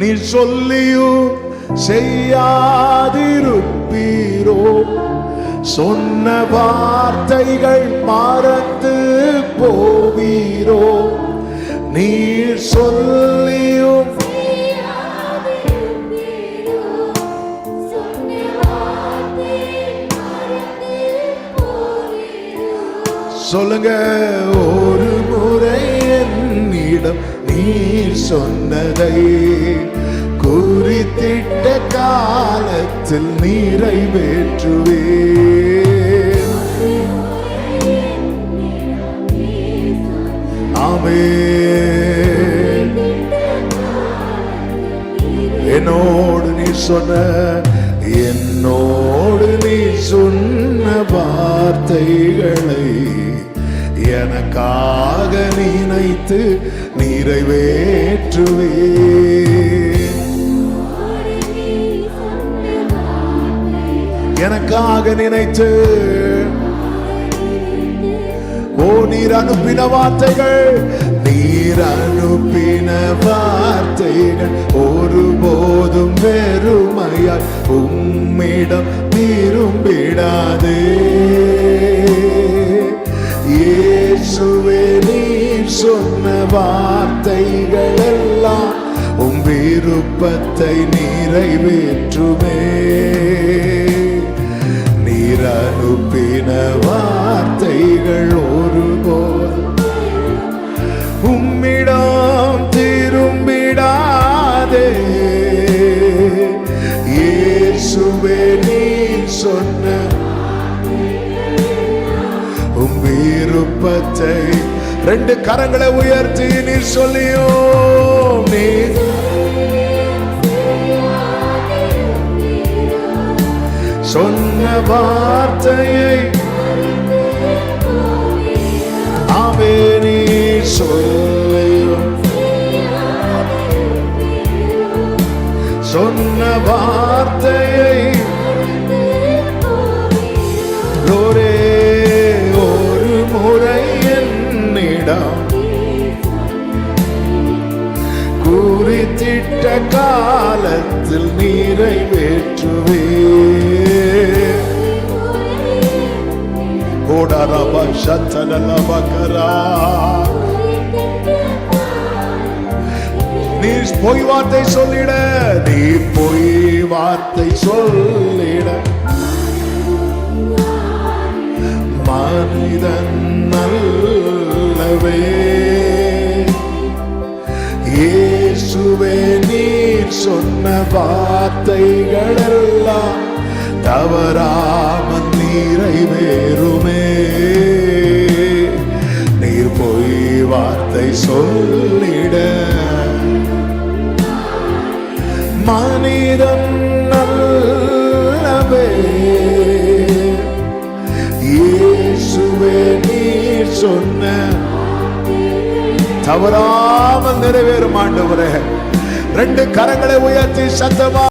நீ சொல்லியும் செய்யாதிருப்பீரோ. சொன்ன வார்த்தைகள் மறந்து போவீரோ. நீர் சொல்லியும் சொல்லுங்க ஒரு சொன்னதை குறித்திட்ட காலத்தில் நிறைவேற்றுவே ஆமே என்னோடு நீ சொன்ன என்னோடு நீ சொன்ன வார்த்தைகளை எனக்காக நினைத்து நிறைவேற்றுவே எனக்காக நினைத்து ஓ நீர் அனுப்பின வார்த்தைகள் நீர் அனுப்பின வார்த்தைகள் ஒருபோதும் வெறுமையால் உம்மிடம் திரும்பிடாதே ஏசுவே நீர் சொன்ன வார்த்தைகள் எல்லாம் உம் விருப்பத்தை நிறைவேற்றுமே. நீர் அனுப்பின வார்த்தைகள் ஒருபோதும் உம்மிடம் திரும்பிடாதே. இயேசுவே நீர் சொன்ன உம் விருப்பத்தை ரெண்டு கரங்களை உயர்த்தி நீ சொல்லியோ நீ. சொன்ன வார்த்தையை அவே நீ சொல்லியோ. சொன்ன வார்த்தையை குறித்திட்ட காலத்தில் நிறைவேற்றுவே ஓடாரபா சத்தனலபகரா நீ பொய் வார்த்தை சொல்லிட நீ பொய் வார்த்தை சொல்லிட. மனிதன் நல்லவே. சொன்ன வார்த்தைகள் எல்லாம் தவறாமல் நிறைவேறுமே. நீர் பொய் வார்த்தை சொல்லிட. மனிதன் நல்லவே. இயேசுவே நீர் சொன்ன. தவறாமல் நிறைவேறும் ஆண்டவரே. ரெண்டு கரங்களை உயர்த்தி சத்தமா